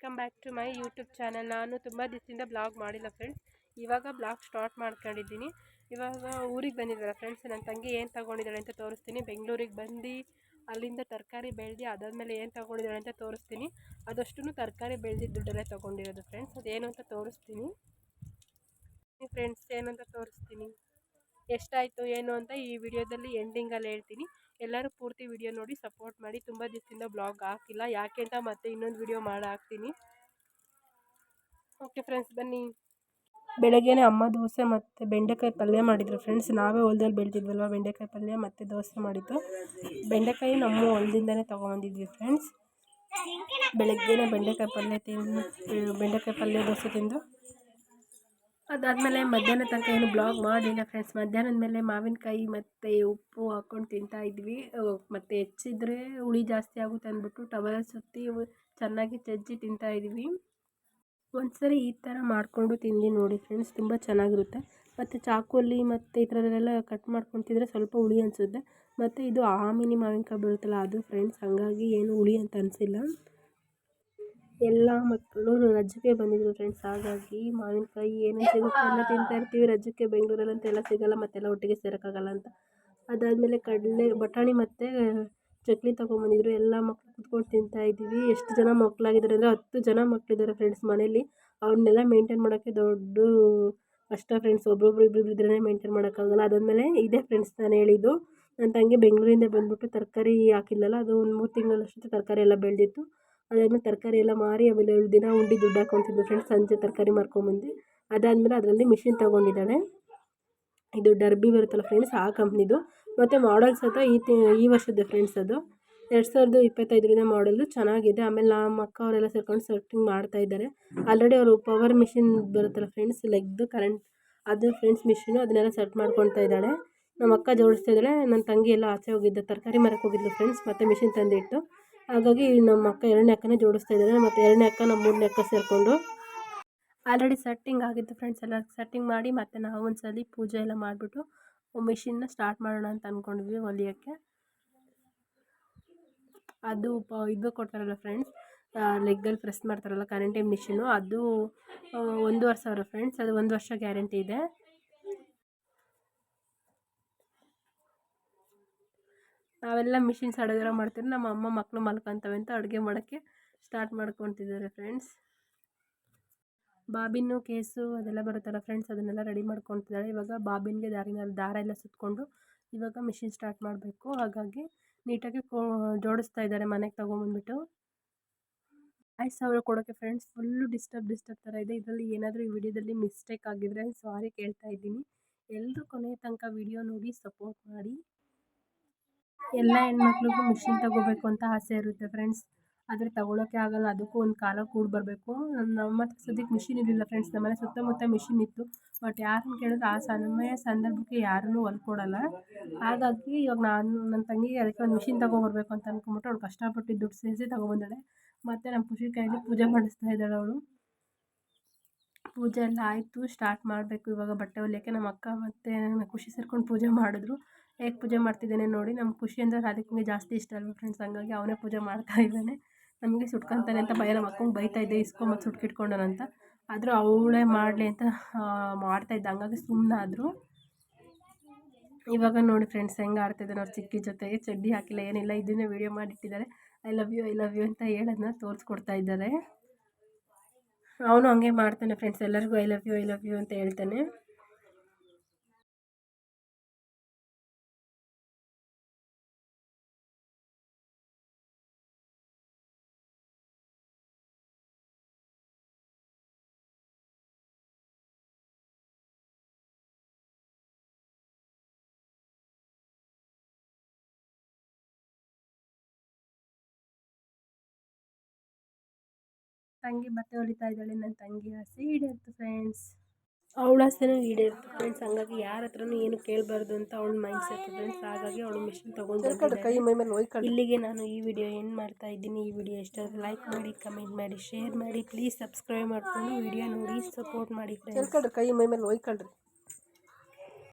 Welcome back to my YouTube channel ನಾನು ತುಂಬ ದಿವಸದಿಂದ ಬ್ಲಾಗ್ ಮಾಡಿಲ್ಲ ಫ್ರೆಂಡ್ಸ್ ಇವಾಗ ಬ್ಲಾಗ್ ಸ್ಟಾರ್ಟ್ ಮಾಡ್ಕೊಂಡಿದ್ದೀನಿ. ಇವಾಗ ಊರಿಗೆ ಬಂದಿದ್ದಾರೆ ಫ್ರೆಂಡ್ಸ್ ನನ್ನ ತಂಗಿ ಏನು ತೊಗೊಂಡಿದ್ದಾಳೆ ಅಂತ ತೋರಿಸ್ತೀನಿ. ಬೆಂಗಳೂರಿಗೆ ಬಂದು ಅಲ್ಲಿಂದ ತರಕಾರಿ ಬೆಳೆದು ಅದಾದಮೇಲೆ ಏನು ತೊಗೊಂಡಿದ್ದಾಳೆ ಅಂತ ತೋರಿಸ್ತೀನಿ. ಅದಷ್ಟು ತರಕಾರಿ ಬೆಳೆದು ದುಡ್ಡಲ್ಲೇ ತೊಗೊಂಡಿರೋದು ಫ್ರೆಂಡ್ಸ್ ಅದೇನು ಅಂತ ತೋರಿಸ್ತೀನಿ. ಫ್ರೆಂಡ್ಸ್ ಏನು ಅಂತ ತೋರಿಸ್ತೀನಿ. ಎಷ್ಟಾಯಿತು, ಏನು ಅಂತ ಈ ವಿಡಿಯೋದಲ್ಲಿ ಎಂಡಿಂಗಲ್ಲಿ ಹೇಳ್ತೀನಿ. ಎಲ್ಲರೂ ಪೂರ್ತಿ ವಿಡಿಯೋ ನೋಡಿ ಸಪೋರ್ಟ್ ಮಾಡಿ. ತುಂಬ ದಿವಸದಿಂದ ಬ್ಲಾಗ್ ಹಾಕಿಲ್ಲ. ಯಾಕೆ ಅಂತ ಮತ್ತೆ ಇನ್ನೊಂದು ವಿಡಿಯೋ ಮಾಡಿ ಹಾಕ್ತೀನಿ. ಓಕೆ ಫ್ರೆಂಡ್ಸ್ ಬನ್ನಿ. ಬೆಳಗ್ಗೆನೇ ಅಮ್ಮ ದೋಸೆ ಮತ್ತು ಬೆಂಡೆಕಾಯಿ ಪಲ್ಯ ಮಾಡಿದ್ರು ಫ್ರೆಂಡ್ಸ್ ನಾವೇ ಹೊಲ್ದಲ್ಲಿ ಬೆಳೆದಿದ್ವಲ್ವ, ಬೆಂಡೆಕಾಯಿ ಪಲ್ಯ ಮತ್ತು ದೋಸೆ ಮಾಡಿದ್ದು. ಬೆಂಡೆಕಾಯಿ ನಮ್ಮ ಹೊಲದಿಂದನೇ ತೊಗೊಂಬಂದಿದ್ವಿ ಫ್ರೆಂಡ್ಸ್ ಬೆಳಗ್ಗೆನೇ ಬೆಂಡೆಕಾಯಿ ಪಲ್ಯ ತಿಂದು, ಬೆಂಡೆಕಾಯಿ ಪಲ್ಯ ದೋಸೆ ತಿಂದು. ಅದಾದಮೇಲೆ ಮಧ್ಯಾಹ್ನ ತನಕ ಏನು ಬ್ಲಾಗ್ ಮಾಡಲಿಲ್ಲ ಫ್ರೆಂಡ್ಸ್ ಮಧ್ಯಾಹ್ನದ ಮೇಲೆ ಮಾವಿನಕಾಯಿ ಮತ್ತು ಉಪ್ಪು ಹಾಕ್ಕೊಂಡು ತಿಂತಾ ಇದ್ವಿ. ಮತ್ತು ಹೆಚ್ಚಿದ್ರೆ ಹುಳಿ ಜಾಸ್ತಿ ಆಗುತ್ತೆ ಅಂದ್ಬಿಟ್ಟು ಟವಲ್ ಸುತ್ತಿ ಚೆನ್ನಾಗಿ ಜಜ್ಜಿ ತಿಂತಾ ಇದ್ವಿ. ಒಂದ್ಸರಿ ಈ ಥರ ಮಾಡಿಕೊಂಡು ತಿಂದು ನೋಡಿ ಫ್ರೆಂಡ್ಸ್ ತುಂಬ ಚೆನ್ನಾಗಿರುತ್ತೆ. ಮತ್ತು ಚಾಕುಲಿ ಮತ್ತು ಈ ಥರದಲ್ಲೆಲ್ಲ ಕಟ್ ಮಾಡ್ಕೊಂಡು ತಿಂದರೆ ಸ್ವಲ್ಪ ಹುಳಿ ಅನಿಸುತ್ತೆ. ಮತ್ತು ಇದು ಆಮಿನಿ ಮಾವಿನಕಾಯಿ ಬರುತ್ತಲ್ಲ ಅದು ಫ್ರೆಂಡ್ಸ್ ಹಾಗಾಗಿ ಏನು ಹುಳಿ ಅಂತ ಅನಿಸಿಲ್ಲ. ಎಲ್ಲ ಮಕ್ಕಳು ರಜಕ್ಕೆ ಬಂದಿದ್ದರು ಫ್ರೆಂಡ್ಸ್ ಹಾಗಾಗಿ ಮಾವಿನಕಾಯಿ ಏನೇನು ಸಿಗುತ್ತೆ ಎಲ್ಲ ತಿಂತಾ ಇರ್ತೀವಿ ರಜಕ್ಕೆ ಬೆಂಗಳೂರಲ್ಲಿ ಎಲ್ಲ ಸಿಗೋಲ್ಲ, ಮತ್ತೆಲ್ಲ ಒಟ್ಟಿಗೆ ಸೇರೋಕ್ಕಾಗಲ್ಲ ಅಂತ. ಅದಾದಮೇಲೆ ಕಡಲೆ, ಬಟಾಣಿ ಮತ್ತು ಚಕ್ಲಿ ತೊಗೊಂಬಂದಿದ್ರು ಎಲ್ಲ ಮಕ್ಕಳು ಕುತ್ಕೊಂಡು ತಿಂತಾ ಇದ್ದೀವಿ. ಎಷ್ಟು ಜನ ಮಕ್ಕಳಾಗಿದ್ದಾರೆ ಅಂದರೆ ಹತ್ತು ಜನ ಮಕ್ಕಳಿದ್ದಾರೆ ಫ್ರೆಂಡ್ಸ್ ಮನೇಲಿ ಅವ್ರನ್ನೆಲ್ಲ ಮೇಂಟೈನ್ ಮಾಡೋಕ್ಕೆ ದೊಡ್ಡ ಕಷ್ಟ ಫ್ರೆಂಡ್ಸ್ ಒಬ್ಬೊಬ್ರು ಇಬ್ಬರಿಬ್ರು ಇದ್ರೇ ಮೇಂಟೈನ್ ಮಾಡೋಕ್ಕಾಗಲ್ಲ. ಅದಾದಮೇಲೆ ಇದೇ ಫ್ರೆಂಡ್ಸ್ ನಾನು ಹೇಳಿದ್ದು. ನನ್ನ ತಂಗಿ ಬೆಂಗಳೂರಿಂದ ಬಂದುಬಿಟ್ಟು ತರಕಾರಿ ಹಾಕಿದ್ಲಲ್ಲ, ಅದು ಒಂದು ಮೂರು ತಿಂಗಳಷ್ಟು ತರಕಾರಿ ಎಲ್ಲ ಬೆಳೆದಿತ್ತು. ಅದಾದ್ಮೇಲೆ ತರಕಾರಿ ಎಲ್ಲ ಮಾರಿ ಆಮೇಲೆ ಏಳು ದಿನ ಉಂಡು ದುಡ್ಡು ಹಾಕೊತಿದ್ಲು ಫ್ರೆಂಡ್ಸ್ ಸಂಜೆ ತರಕಾರಿ ಮಾರ್ಕೊಂಬಂದು ಅದಾದಮೇಲೆ ಅದರಲ್ಲಿ ಮಿಷಿನ್ ತೊಗೊಂಡಿದ್ದಾಳೆ. ಇದು ಡರ್ಬಿ ಬರುತ್ತಲ್ಲ ಫ್ರೆಂಡ್ಸ್ ಆ ಕಂಪ್ನಿದು ಮತ್ತು ಮಾಡಲ್ ಸಹ ಈ ಈ ವರ್ಷದ್ದು ಫ್ರೆಂಡ್ಸ್ ಅದು. ಎರಡು ಸಾವಿರದ ಇಪ್ಪತ್ತೈದರಿಂದ ಮಾಡಲು ಚೆನ್ನಾಗಿದೆ. ಆಮೇಲೆ ನಮ್ಮ ಅಕ್ಕ ಅವರೆಲ್ಲ ಸೇರ್ಕೊಂಡು ಸರ್ಟಿಂಗ್ ಮಾಡ್ತಾ ಇದ್ದಾರೆ. ಆಲ್ರೆಡಿ ಅವರು ಪವರ್ ಮಿಷಿನ್ ಬರುತ್ತಲ್ಲ ಫ್ರೆಂಡ್ಸ್ ಲೆಗ್ದು ಕರೆಂಟ್ ಅದು ಫ್ರೆಂಡ್ಸ್ ಮಿಷಿನು ಅದನ್ನೆಲ್ಲ ಸೆಟ್ ಮಾಡ್ಕೊತಾ ಇದ್ದಾಳೆ. ನಮ್ಮ ಅಕ್ಕ ಜೋಡಿಸ್ತಾ ಇದ್ದಾಳೆ. ನನ್ನ ತಂಗಿ ಎಲ್ಲ ಆಚೆ ಹೋಗಿದ್ದೆ, ತರಕಾರಿ ಮರಕ್ಕೆ ಹೋಗಿದ್ಲು ಫ್ರೆಂಡ್ಸ್ ಮತ್ತು ಮಿಷಿನ್ ತಂದಿಟ್ಟು. ಹಾಗಾಗಿ ನಮ್ಮ ಅಕ್ಕ ಎರಡನೇ ಅಕ್ಕನೇ ಜೋಡಿಸ್ತಾ ಇದ್ದಾರೆ ಮತ್ತು ಎರಡನೇ ಅಕ್ಕ ನಮ್ಮ ಮೂರನೇ ಅಕ್ಕ ಸೇರಿಕೊಂಡು. ಆಲ್ರೆಡಿ ಸೆಟ್ಟಿಂಗ್ ಆಗಿತ್ತು ಫ್ರೆಂಡ್ಸ್ ಎಲ್ಲ. ಸೆಟ್ಟಿಂಗ್ ಮಾಡಿ ಮತ್ತು ನಾವು ಒಂದು ಪೂಜೆ ಎಲ್ಲ ಮಾಡಿಬಿಟ್ಟು ಮಿಷಿನ್ನ ಸ್ಟಾರ್ಟ್ ಮಾಡೋಣ ಅಂತ ಅಂದ್ಕೊಂಡಿದ್ವಿ ಹೊಲಿಯೋಕ್ಕೆ. ಅದು ಇದು ಕೊಡ್ತಾರಲ್ಲ ಫ್ರೆಂಡ್ಸ್ ಲೆಗ್ಗಲ್ಲಿ ಪ್ರೆಸ್ ಮಾಡ್ತಾರಲ್ಲ ಕರೆಂಟಿನ ಮಿಷಿನು ಅದು ಒಂದೂವರೆ ಸಾವಿರ ಫ್ರೆಂಡ್ಸ್ ಅದು ಒಂದು ವರ್ಷ ಗ್ಯಾರಂಟಿ ಇದೆ. ನಾವೆಲ್ಲ ಮಿಷಿನ್ಸ್ ಅಡುಗೆ ಮಾಡ್ತೀವಿ. ನಮ್ಮ ಅಮ್ಮ ಮಕ್ಕಳು ಮಲ್ಕೊತವೆ ಅಂತ ಅಡುಗೆ ಮಾಡೋಕ್ಕೆ ಸ್ಟಾರ್ಟ್ ಮಾಡ್ಕೊತಿದ್ದಾರೆ ಫ್ರೆಂಡ್ಸ್ ಬಾಬಿನ್ನು ಕೇಸು ಅದೆಲ್ಲ ಬರುತ್ತಲ್ಲ ಫ್ರೆಂಡ್ಸ್ ಅದನ್ನೆಲ್ಲ ರೆಡಿ ಮಾಡ್ಕೊತಿದ್ದಾಳೆ. ಇವಾಗ ಬಾಬಿನ್ಗೆ ದಾರಿನ ದಾರ ಎಲ್ಲ ಸುತ್ತಕೊಂಡು ಇವಾಗ ಮಿಷಿನ್ ಸ್ಟಾರ್ಟ್ ಮಾಡಬೇಕು. ಹಾಗಾಗಿ ನೀಟಾಗಿ ಕೋ, ಜೋಡಿಸ್ತಾ ಇದ್ದಾರೆ ಮನೆಗೆ ತೊಗೊಂಬಂದ್ಬಿಟ್ಟು. ಐದು ಸಾವಿರ ಕೊಡೋಕ್ಕೆ ಫ್ರೆಂಡ್ಸ್ ಫುಲ್ಲು ಡಿಸ್ಟರ್ಬ್ ಡಿಸ್ಟರ್ಬ್ ಥರ ಇದೆ. ಇದರಲ್ಲಿ ಏನಾದರೂ ಈ ವಿಡಿಯೋದಲ್ಲಿ ಮಿಸ್ಟೇಕ್ ಆಗಿದ್ರೆ ಸಾರಿ ಕೇಳ್ತಾ ಇದ್ದೀನಿ. ಎಲ್ಲರೂ ಕೊನೆಯ ತನಕ ವಿಡಿಯೋ ನೋಡಿ ಸಪೋರ್ಟ್ ಮಾಡಿ. ಎಲ್ಲ ಹೆಣ್ಮಕ್ಳಿಗೂ ಮಿಷಿನ್ ತಗೋಬೇಕು ಅಂತ ಆಸೆ ಇರುತ್ತೆ ಫ್ರೆಂಡ್ಸ್ ಆದರೆ ತಗೊಳ್ಳೋಕ್ಕೆ ಆಗಲ್ಲ, ಅದಕ್ಕೂ ಒಂದು ಕಾಲ ಕೂಡ ಬರಬೇಕು. ನಮ್ಮ ಹತ್ರ ಸದ್ಯಕ್ಕೆ ಮಿಷಿನ್ ಇರಲಿಲ್ಲ ಫ್ರೆಂಡ್ಸ್ ನಮ್ಮನೆ ಸುತ್ತಮುತ್ತ ಮಿಷಿನ್ ಇತ್ತು. ಬಟ್ ಯಾರನ್ನ ಕೇಳಿದ್ರೆ ಆ ಸಮಯ ಸಂದರ್ಭಕ್ಕೆ ಯಾರೂ ಹೊಲ್ಕೊಡಲ್ಲ ಹಾಗಾಗಿ ಇವಾಗ ನಾನು ನನ್ನ ತಂಗಿಗೆ ಅದಕ್ಕೆ ಒಂದು ಮಿಷಿನ್ ತಗೊಬರ್ಬೇಕು ಅಂತ ಅಂದ್ಕೊಂಬಿಟ್ಟು ಅವ್ಳು ಕಷ್ಟಪಟ್ಟು ದುಡ್ಡು ಸೇರಿಸಿ ತಗೊಬಂದಾಳೆ. ಮತ್ತು ನಮ್ಮ ಖುಷಿ ಕೈಯಲ್ಲಿ ಪೂಜೆ ಮಾಡಿಸ್ತಾ ಇದ್ದಾಳೆ ಅವಳು. ಪೂಜೆ ಎಲ್ಲ ಆಯಿತು ಸ್ಟಾರ್ಟ್ ಮಾಡಬೇಕು ಇವಾಗ ಬಟ್ಟೆ ಹೊಲಿಯೋಕ್ಕೆ. ನಮ್ಮ ಅಕ್ಕ ಮತ್ತು ನನ್ನ ಖುಷಿ ಸೇರ್ಕೊಂಡು ಪೂಜೆ ಮಾಡಿದ್ರು. ಹೇಗೆ ಪೂಜೆ ಮಾಡ್ತಿದ್ದಾನೆ ನೋಡಿ ನಮ್ಮ ಖುಷಿ ಅಂದರೆ ರಾಧಿಕಂಗೆ ಜಾಸ್ತಿ ಇಷ್ಟ ಅಲ್ವ ಫ್ರೆಂಡ್ಸ್ ಹಂಗಾಗಿ ಅವನೇ ಪೂಜೆ ಮಾಡ್ತಾ ಇದ್ದಾನೆ. ನಮಗೆ ಸುಟ್ಕೊತಾನೆ ಅಂತ ಭಯ, ನಮ್ಮ ಅಕ್ಕಂಗೆ ಬೈತಾ ಇದ್ದೆ ಇಸ್ಕೊಂಬತ್ತು ಸುಟ್ಕಿಟ್ಕೊಂಡನಂತ ಆದರೂ ಅವಳೇ ಮಾಡಲಿ ಅಂತ ಮಾಡ್ತಾಯಿದ್ದೆ ಹಂಗಾಗಿ ಸುಮ್ಮನಾದ್ರು ಇವಾಗ ನೋಡಿ ಫ್ರೆಂಡ್ಸ್ ಹೆಂಗೆ ಆಡ್ತಿದ್ದಾನೆ ಅವ್ರು ಚಿಕ್ಕಿ ಜೊತೆಗೆ. ಚಡ್ಡಿ ಹಾಕಿಲ್ಲ, ಏನಿಲ್ಲ, ಇದನ್ನೇ ವೀಡಿಯೋ ಮಾಡಿಟ್ಟಿದ್ದಾರೆ. I love you I love you ಅಂತ ಹೇಳೋದನ್ನ ತೋರಿಸ್ಕೊಡ್ತಾ ಇದ್ದಾರೆ. ಅವನು ಹಂಗೆ ಮಾಡ್ತಾನೆ ಫ್ರೆಂಡ್ಸ್ ಎಲ್ಲರಿಗೂ I love you I love you ಅಂತ ಹೇಳ್ತಾನೆ. ತಂಗಿ ಬಟ್ಟೆ ಹೊಲಿತಾ ಇದ್ದಾಳೆ ನನ್ನ ತಂಗಿ ಆಸೆ ಈಡೇರ್ತು ಫ್ರೆಂಡ್ಸ್ ಅವಳ ಆಸೆನೂ ಈಡೇರ್ತು ಫ್ರೆಂಡ್ಸ್ ಹಂಗಾಗಿ ಯಾರ ಹತ್ರನೂ ಏನು ಕೇಳಬಾರ್ದು ಅಂತ ಅವಳ ಮೈಂಡ್ ಸೆಟ್ ಫ್ರೆಂಡ್ಸ್ ಹಾಗಾಗಿ ಅವಳು ಮಿಷನ್ ತೊಗೊಂಡು ಇಲ್ಲಿಗೆ ನಾನು ಈ ವಿಡಿಯೋ ಏನು ಮಾಡ್ತಾ ಇದ್ದೀನಿ. ಈ ವಿಡಿಯೋ ಇಷ್ಟ ಲೈಕ್ ಮಾಡಿ ಕಮೆಂಟ್ ಮಾಡಿ ಶೇರ್ ಮಾಡಿ. ಪ್ಲೀಸ್ ಸಬ್ಸ್ಕ್ರೈಬ್ ಮಾಡಿಕೊಂಡು ವಿಡಿಯೋ ನೋಡಿ ಸಪೋರ್ಟ್ ಮಾಡಿ ಫ್ರೆಂಡ್ಸ್ ಕೈ ಮೈ ಮೇಲೆ ಒಯ್ಕೊಳ್ರಿ